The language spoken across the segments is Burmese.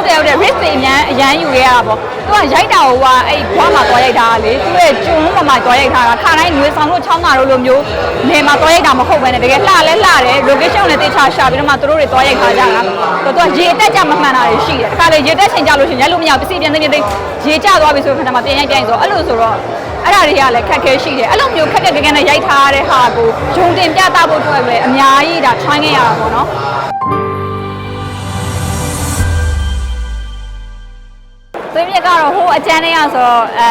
ဟုတ်တယ်ဟုတ်တယ် risk တွေအများအရန်ယူခဲ့ရတာပေါ့သူကရိုက်တာဟိုကအဲ့ဘွားမှာသွားရိုက်တာကလေသူရဲ့ကျွန်းပေါ်မှာသွားရိုက်တာကခါတိုင်းငွေဆောင်လို့ချောင်းတာတို့လိုမျိုးနေမှာသွားရိုက်တာမဟုတ်ဘဲနဲ့တကယ်လှလဲလှတယ် location ကိုလည်းတေချာရှာပြီးတော့မှသူတို့တွေသွားရိုက်ထားကြတာသူကရေတက်ကြမမှန်တာတွေရှိတယ်တခါလေရေတက်ချိန်ကြလို့ရှိရင်ရိုက်လို့မရဘူးပစ္စည်းပြန်သိပြန်သိရေကျသွားပြီဆိုတော့ခဏမှပြန်ရိုက်ပြန်ဆိုအဲ့လိုဆိုတော့အဲ့ဒါတွေကလည်းခက်ခဲရှိတယ်အဲ့လိုမျိုးခက်ခက်ခဲခဲနဲ့ရိုက်ထားတဲ့ဟာကိုဂျုံတင်ပြသဖို့အတွက်ပဲအများကြီးဒါ try ခဲ့ရတာပေါ့နော် သွေးမြက်ကတော့ဟိုအကျန်းထဲရဆိုတော့အဲ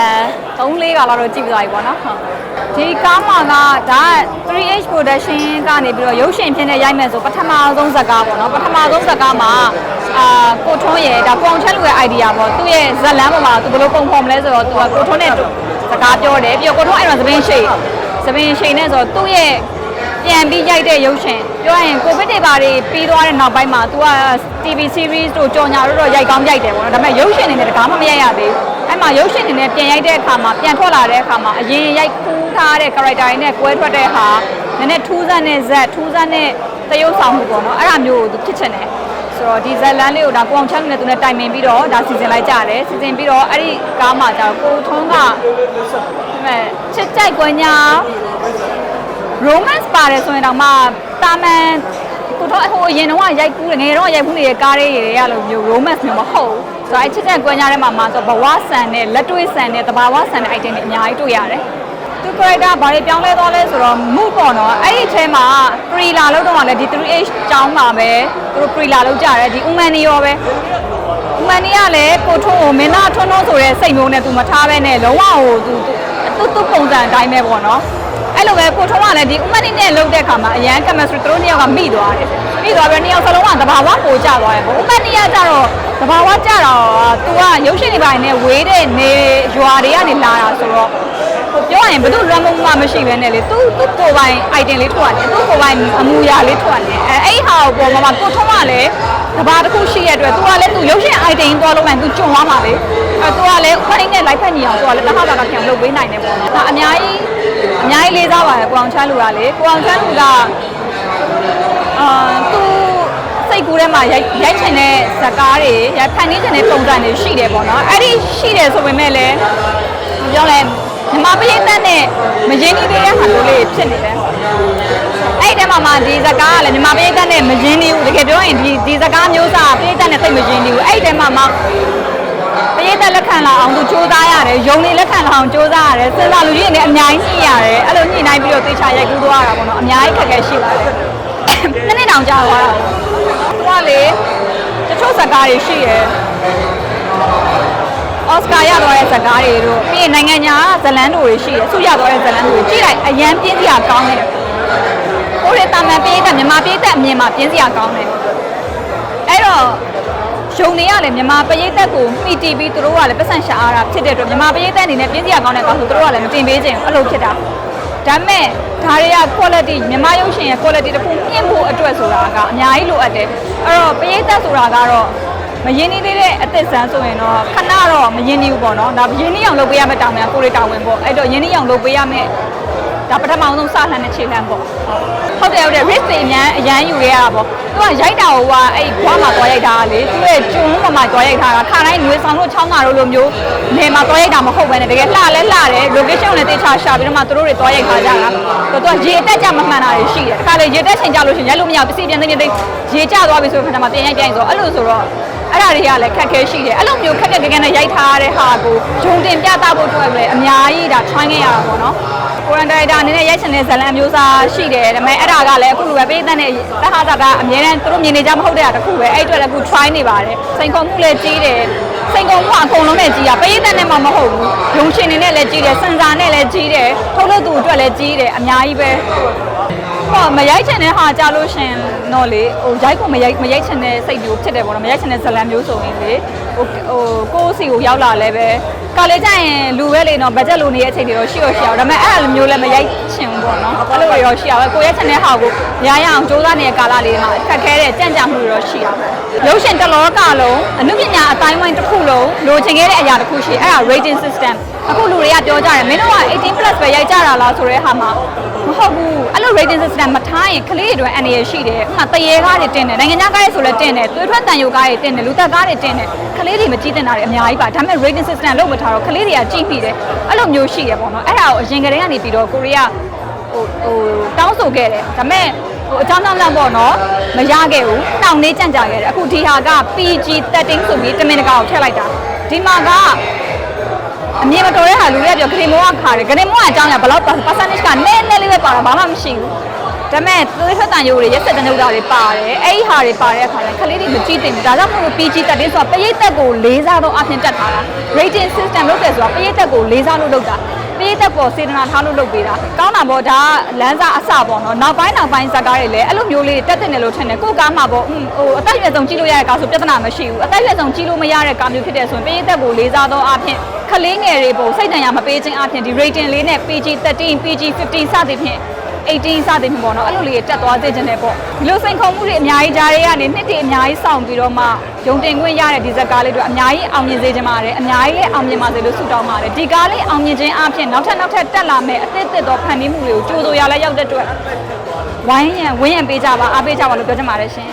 3 4ကလောက်တော့ကြည့်ပြသွားပြီပေါ့နော်ဟုတ်ဒီကားမှာကဒါက 3H production ကနေပြီးတော့ရုပ်ရှင်ဖြစ်နေရိုက်မယ်ဆိုပထမဆုံးဇာတ်ကားပေါ့နော်ပထမဆုံးဇာတ်ကားမှာအာကိုထွန်းရဲ့ဒါကိုအောင်ချက်လူရဲ့ idea ပေါ့သူ့ရဲ့ဇာတ်လမ်းပေါ်မှာသူဘယ်လိုပုံဖော်မလဲဆိုတော့သူကကိုထွန်းနဲ့စကားပြောတယ်ပြီးတော့ကိုထွန်းအဲ့တော့သပင်းရှိသပင်းရှိနေဆိုတော့သူ့ရဲ့ပြန်ပြီးရိုက်တဲ့ရုပ်ရှင် ပြောရရင်ကိုဗစ်တွေပါတွေပြီးသွားတဲ့နောက်ပိုင်းမှာ तू က TV series တို့ကြော်ညာတို့တော့ရိုက်ကောင်းရိုက်တယ်ပေါ့နော်ဒါပေမဲ့ရုပ်ရှင်အနေနဲ့တကားမှမရိုက်ရသေးဘူးအဲ့မှာရုပ်ရှင်အနေနဲ့ပြန်ရိုက်တဲ့အခါမှာပြန်ထွက်လာတဲ့အခါမှာအရင်ရိုက်ကူးထားတဲ့ character တွေနဲ့ကွဲထွက်တဲ့ဟာနည်းနည်းထူးဆန်းတဲ့ဇက်ထူးဆန်းတဲ့သရုပ်ဆောင်မှုပေါ့နော်အဲ့ဒါမျိုးကို तू ဖြစ်ချင်တယ်ဆိုတော့ဒီဇက်လန်းလေးကိုဒါကိုအောင်ချမ်းနဲ့သူနဲ့တိုင်ပင်ပြီးတော့ဒါစီစဉ်လိုက်ကြတယ်စီစဉ်ပြီးတော့အဲ့ဒီကားမှာကျတော့ကိုထွန်းကဒါပေမဲ့ချစ်ကြိုက်ကွညာ romance ပါတယ်ဆိုရင်တော့မှတာမန်ကိုတော့ဟိုအရင်တော့ရိုက်ကူးတယ်ငယ်တော့ရိုက်ကူးနေတဲ့ကားလေးတွေရလို့မျိုး romance မျိုးမဟုတ်ဘူးဆိုတော့အချစ်ချက်ကွမ်းကြတဲ့မှာမှာဆိုဘဝဆန်နဲ့လက်တွေ့ဆန်နဲ့တဘာဝဆန်တဲ့ item တွေအများကြီးတွေ့ရတယ်သူ character ဘာတွေပြောင်းလဲသွားလဲဆိုတော့ mood ပေါ့နော်အဲ့ဒီအထဲမှာ thriller လောက်တော့မှလည်းဒီ 3H ကျောင်းမှာပဲသူတို့ thriller လောက်ကြတယ်ဒီ woman တွေရောပဲ woman တွေကလည်းကိုထုံးကိုမင်းသားထွန်းထွန်းဆိုတဲ့စိတ်မျိုးနဲ့သူမထားဘဲနဲ့လုံးဝဟိုသူသူသူပုံစံအတိုင်းပဲပေါ့နော် အဲ့လိုပဲကိုထုံးကလည်းဒီဥမ္မတိနဲ့လှုပ်တဲ့ခါမှာအရန် chemistry သူတို့နှစ်ယောက်ကမိသွားတယ်မိသွားပြီးနှစ်ယောက်စလုံးကသဘာဝပိုကျသွားတယ်ပေါ့ဥမ္မတိကကြတော့သဘာဝကျတော့ तू ကရုပ်ရှင်တွေပိုင်းနဲ့ဝေးတဲ့နေရွာတွေကနေလာတာဆိုတော့ဟိုပြောရရင်ဘယ်သူလွမ်းမမှမရှိဘဲနဲ့လေသူသူ့ကိုယ်ပိုင် item လေးထွက်တယ်သူ့ကိုယ်ပိုင်အမူအရာလေးထွက်တယ်အဲအဲ့ဟာကိုပေါ်မှာကိုထုံးကလည်းတဘာတစ်ခုရှိရတဲ့အတွက် तू ကလည်း तू ရုပ်ရှင် item သွားလို့မှ तू ကြုံသွားမှာလေအဲ तू ကလည်းဥပဒေနဲ့လိုက်ဖက်ညီအောင် तू ကလည်းတစ်ခါတစ်ခါပြန်လုပ်ပေးနိုင်တယ်ပေါ့နော်ဒါအများကြီးအများ ကြီးလေးစားပါတယ်ကိုအောင်ချမ်းလူကလေကိုအောင်ချမ်းလူကအာသူစိတ်ကူးထဲမှာရိုက်ရိုက်ချင်တဲ့ဇာတ်ကားတွေရိုက်ဖန်တီးချင်တဲ့ပုံစံတွေရှိတယ်ပေါ့နော်အဲ့ဒီရှိတယ်ဆိုပေမဲ့လည်းပြောလဲမြမပရိသတ်နဲ့မရင်းနှီးသေးတဲ့ဟာမျိုးလေးဖြစ်နေတယ်အဲ့ဒီထဲမှာမှဒီဇာတ်ကားကလည်းမြမပရိသတ်နဲ့မရင်းနှီးဘူးတကယ်ပြောရင်ဒီဒီဇာတ်ကားမျိုးစားပရိသတ်နဲ့သိပ်မရင်းနှီးဘူးအဲ့ဒီထဲမှာမှ ပရိသတ်လက်ခံလာအောင်သူစူးစမ်းရတယ်ယုံနေလက်ခံလာအောင်စူးစမ်းရတယ်စဉ်းစားလူကြီးတွေနဲ့အများကြီးညှိရတယ်အဲ့လိုညှိနှိုင်းပြီးတော့သေချာရိုက်ကူးသွားတာပေါ့နော်အများကြီးခက်ခဲရှိပါတယ်နှစ်နှစ်တောင်ကြာသွားတာသူကလေတချို့ဇာတ်ကားတွေရှိရယ်အော်စကာရသွားတဲ့ဇာတ်ကားတွေတို့ပြီးရင်နိုင်ငံညာဇလန်းတို့တွေရှိရယ်ဆုရသွားတဲ့ဇလန်းတို့တွေကြည့်လိုက်အရန်ပြင်းစရာကောင်းတယ်ကိုရီတာမန်ပေးတဲ့မြန်မာပေးတဲ့အမြင်မှာပြင်းစရာကောင်းတယ်အဲ့တော့ ရှုံနေရလေမြန်မာပရိသတ်ကိုမိတီပြီးသူတို့ကလည်းပတ်စံရှာအားတာဖြစ်တဲ့အတွက်မြန်မာပရိသတ်အနေနဲ့ပြင်းစရာကောင်းတဲ့ကောင်ဆိုသူတို့ကလည်းမတင်ပေးခြင်းအဲ့လိုဖြစ်တာဒါပေမဲ့ဒါတွေက quality မြန်မာရုပ်ရှင်ရဲ့ quality တစ်ခုမြင့်ဖို့အတွက်ဆိုတာကအများကြီးလိုအပ်တယ်အဲ့တော့ပရိသတ်ဆိုတာကတော့မရင်းနှီးသေးတဲ့အသက်ဆန်းဆိုရင်တော့ခဏတော့မရင်းနှီးဘူးပေါ့နော်ဒါရင်းနှီးအောင်လုပ်ပေးရမယ့်တောင်းမြန်ကိုရီတောင်းဝင်ပေါ့အဲ့တော့ရင်းနှီးအောင်လုပ်ပေးရမယ့်ဒါပထမဆုံးစလှမ်းတဲ့ခြေလှမ်းပေါ့ဟုတ် တယ်ဟုတ်တယ် risk တွေအများအရန်ယူခဲ့ရတာပေါ့သူကရိုက်တာဟိုကအဲ့ဘွားမှာသွားရိုက်တာကလေသူ့ရဲ့ကျွန်းပေါ်မှာသွားရိုက်တာကခါတိုင်းငွေဆောင်လို့ချောင်းတာတို့လိုမျိုးနေမှာသွားရိုက်တာမဟုတ်ဘဲနဲ့တကယ်လှလဲလှတယ် location ကိုလည်းတေချာရှာပြီးတော့မှသူတို့တွေသွားရိုက်ထားကြတာသူကရေတက်ကြမမှန်တာတွေရှိတယ်တခါလေရေတက်ချိန်ကြလို့ရှိရင်ရိုက်လို့မရဘူးပစ္စည်းပြန်သိပြန်သိရေကျသွားပြီဆိုတော့ခဏမှပြန်ရိုက်ပြန်ဆိုအဲ့လိုဆိုတော့အဲ့ဒါတွေကလည်းခက်ခဲရှိတယ်အဲ့လိုမျိုးခက်ခက်ခဲခဲနဲ့ရိုက်ထားတဲ့ဟာကိုဂျုံတင်ပြသဖို့အတွက်ပဲအများကြီးဒါ try ခဲ့ရတာပေါ့နော် ကိုရန်ဒိုင်တာအနေနဲ့ရိုက်ချင်တဲ့ဇာတ်လမ်းအမျိုးအစားရှိတယ်ဒါပေမဲ့အဲ့ဒါကလည်းအခုလိုပဲပေးတဲ့နဲ့တဟတာတာအများနဲ့သူတို့မြင်နေကြမဟုတ်တဲ့ဟာတစ်ခုပဲအဲ့အတွက်လည်းအခု try နေပါတယ်စိန်ခေါ်မှုလည်းကြီးတယ်စိန်ခေါ်မှုကအကုန်လုံးနဲ့ကြီးတာပေးတဲ့နဲ့မှမဟုတ်ဘူးရုံရှင်နေနဲ့လည်းကြီးတယ်စင်စာနဲ့လည်းကြီးတယ်ထုတ်လို့သူအတွက်လည်းကြီးတယ်အများကြီးပဲဟောမရိုက်ချင်တဲ့ဟာကြလို့ရှင်တော့လေဟိုရိုက်ကိုမရိုက်မရိုက်ချင်တဲ့စိတ်မျိုးဖြစ်တယ်ပေါ့နော်မရိုက်ချင်တဲ့ဇာတ်လမ်းမျိုးဆိုရင်လေဟိုဟိုကိုယ့်စီကိုရောက်လာလဲပဲ ကားလေးကြရင်လူပဲလေနော်ဘတ်ဂျက်လိုနေတဲ့အချိန်တွေတော့ရှိတော့ရှိအောင်ဒါပေမဲ့အဲ့လိုမျိုးလည်းမရိုက်ချင်ဘူးပေါ့နော်အဲ့လိုတွေတော့ရှိရပဲကိုရက်ချင်တဲ့ဟာကိုရရအောင်စူးစမ်းနေတဲ့ကာလလေးတွေမှာခက်ခဲတဲ့ကြံ့ကြာမှုတွေတော့ရှိရပါ ရုပ်ရှင်တစ်လောကလုံးအနုပညာအတိုင်းဝိုင်းတစ်ခုလုံးလိုချင်ခဲ့တဲ့အရာတစ်ခုရှိအဲ့ဒါ rating system အခုလူတွေကပြောကြတယ်မင်းတို့က18 plus ပဲရိုက်ကြတာလားဆိုတဲ့ဟာမှာမဟုတ်ဘူးအဲ့လို rating system မထားရင်ကလေးတွေအတွက်အနေရရှိတယ်ဥပမာတရေကားတွေတင်တယ်နိုင်ငံခြားကားတွေဆိုလည်းတင်တယ်သွေးထွက်တန်ယိုကားတွေတင်တယ်လူသက်ကားတွေတင်တယ်ကလေးတွေမကြည့်တင်တာတွေအများကြီးပါဒါပေမဲ့ rating system လုပ်မထားတော့ကလေးတွေကကြည့်ပြီးတယ်အဲ့လိုမျိုးရှိရပေါ့နော်အဲ့ဒါကိုအရင်ကတည်းကနေပြီးတော့ကိုရီးယားဟိုဟိုတောင်းဆိုခဲ့တယ်ဒါပေမဲ့ ဟိုအကြောင်းကြောင့်လန့်ပေါ့နော်မရခဲ့ဘူးနှောင့်နှေးကြန့်ကြာခဲ့တယ်အခုဒီဟာက PG 13ဆိုပြီးတမင်တကာကိုထည့်လိုက်တာဒီမှာကအမြင်မတော်တဲ့ဟာလူတွေကပြောဂရေမောကခါတယ်ဂရေမောကအကြောင်းကဘယ်လောက် percentage ကနည်းနည်းလေးပဲပါတာဘာမှမရှိဘူးဒါပေမဲ့သွေးထွက်တန်ရိုးတွေရက်ဆက်တနုဒ္ဒတွေပါတယ်အဲ့ဒီဟာတွေပါတဲ့အခါကျခလေးတွေမကြည့်တင်ဘူးဒါကြောင့်မို့လို့ PG တက်တယ်ဆိုတာပရိသတ်ကိုလေးစားသောအဖြစ်တက်ထားတာ rating system လုပ်တယ်ဆိုတာပရိသတ်ကိုလေးစားလို့လုပ်တာ ပရိသတ်ပေါ်စေတနာထားလို့လုပ်ပေးတာကောင်းတာပေါ့ဒါကလမ်းစာအစပေါ့နော်နောက်ပိုင်းနောက်ပိုင်းဇာတ်ကားတွေလည်းအဲ့လိုမျိုးလေးတက်တင်တယ်လို့ထင်တယ်ကိုယ်ကားမှာပေါ့ဟွန်းဟိုအသက်အရွယ်ဆုံးကြည့်လို့ရတဲ့ကားဆိုပြဿနာမရှိဘူးအသက်အရွယ်ဆုံးကြည့်လို့မရတဲ့ကားမျိုးဖြစ်တဲ့ဆိုရင်ပရိသတ်ကိုလေးစားသောအဖြစ်ခလေးငယ်တွေပုံစိတ်တန်ရမပေးခြင်းအဖြစ်ဒီ rating လေးနဲ့ PG 13 PG 15စသည်ဖြင့် 18စသည်ဖြင့်ပေါ့နော်အဲ့လိုလေးတက်သွားစေချင်တယ်ပေါ့ဒီလိုစိန်ခေါ်မှုတွေအများကြီးကြားတွေကနေနှစ်တည်းအများကြီးစောင့်ပြီးတော့မှယုံတင်ခွင့်ရတဲ့ဒီဇက်ကားလေးတွေအများကြီးအောင်မြင်စေချင်ပါတယ်အများကြီးလည်းအောင်မြင်ပါစေလို့ဆုတောင်းပါတယ်ဒီကားလေးအောင်မြင်ခြင်းအပြင်နောက်ထပ်နောက်ထပ်တက်လာမယ့်အသစ်အသစ်သောဖန်တီးမှုတွေကိုကြိုးစိုးရလဲရောက်တဲ့အတွက်ဝိုင်းရန်ဝင်းရန်ပေးကြပါအားပေးကြပါလို့ပြောချင်ပါတယ်ရှင်